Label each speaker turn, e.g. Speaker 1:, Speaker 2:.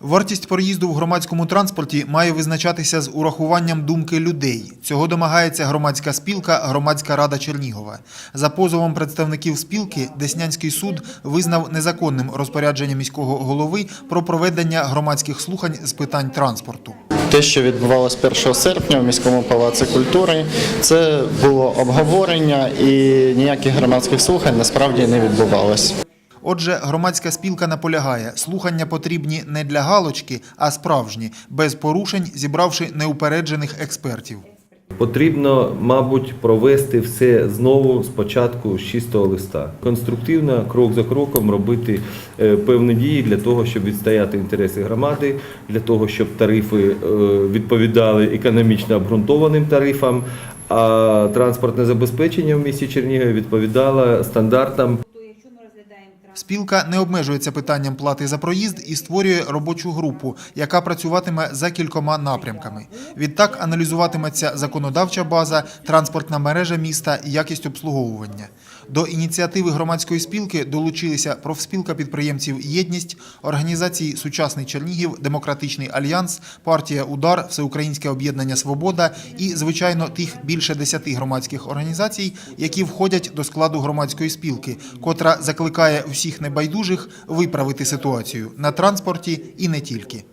Speaker 1: Вартість проїзду в громадському транспорті має визначатися з урахуванням думки людей. Цього домагається громадська спілка Громадська рада Чернігова. За позовом представників спілки Деснянський суд визнав незаконним розпорядження міського голови про проведення громадських слухань з питань транспорту.
Speaker 2: Те, що відбувалось 1 серпня в міському палаці культури, це було обговорення і ніяких громадських слухань насправді не відбувалось.
Speaker 1: Отже, громадська спілка наполягає, слухання потрібні не для галочки, а справжні, без порушень, зібравши неупереджених експертів.
Speaker 3: Потрібно, мабуть, провести все знову спочатку з чистого листа. Конструктивно, крок за кроком робити е, певні дії для того, щоб відстояти інтереси громади, для того, щоб тарифи е, відповідали економічно обґрунтованим тарифам, а транспортне забезпечення в місті Чернігові відповідало стандартам
Speaker 1: Спілка не обмежується питанням плати за проїзд і створює робочу групу, яка працюватиме за кількома напрямками. Відтак аналізуватиметься законодавча база, транспортна мережа міста якість обслуговування. До ініціативи громадської спілки долучилися профспілка підприємців Єдність, організації Сучасний Чернігів, Демократичний альянс, партія Удар, Всеукраїнське об'єднання Свобода і, звичайно, тих більше десяти громадських організацій, які входять до складу громадської спілки, котра закликає всіх небайдужих виправити ситуацію на транспорті і не тільки.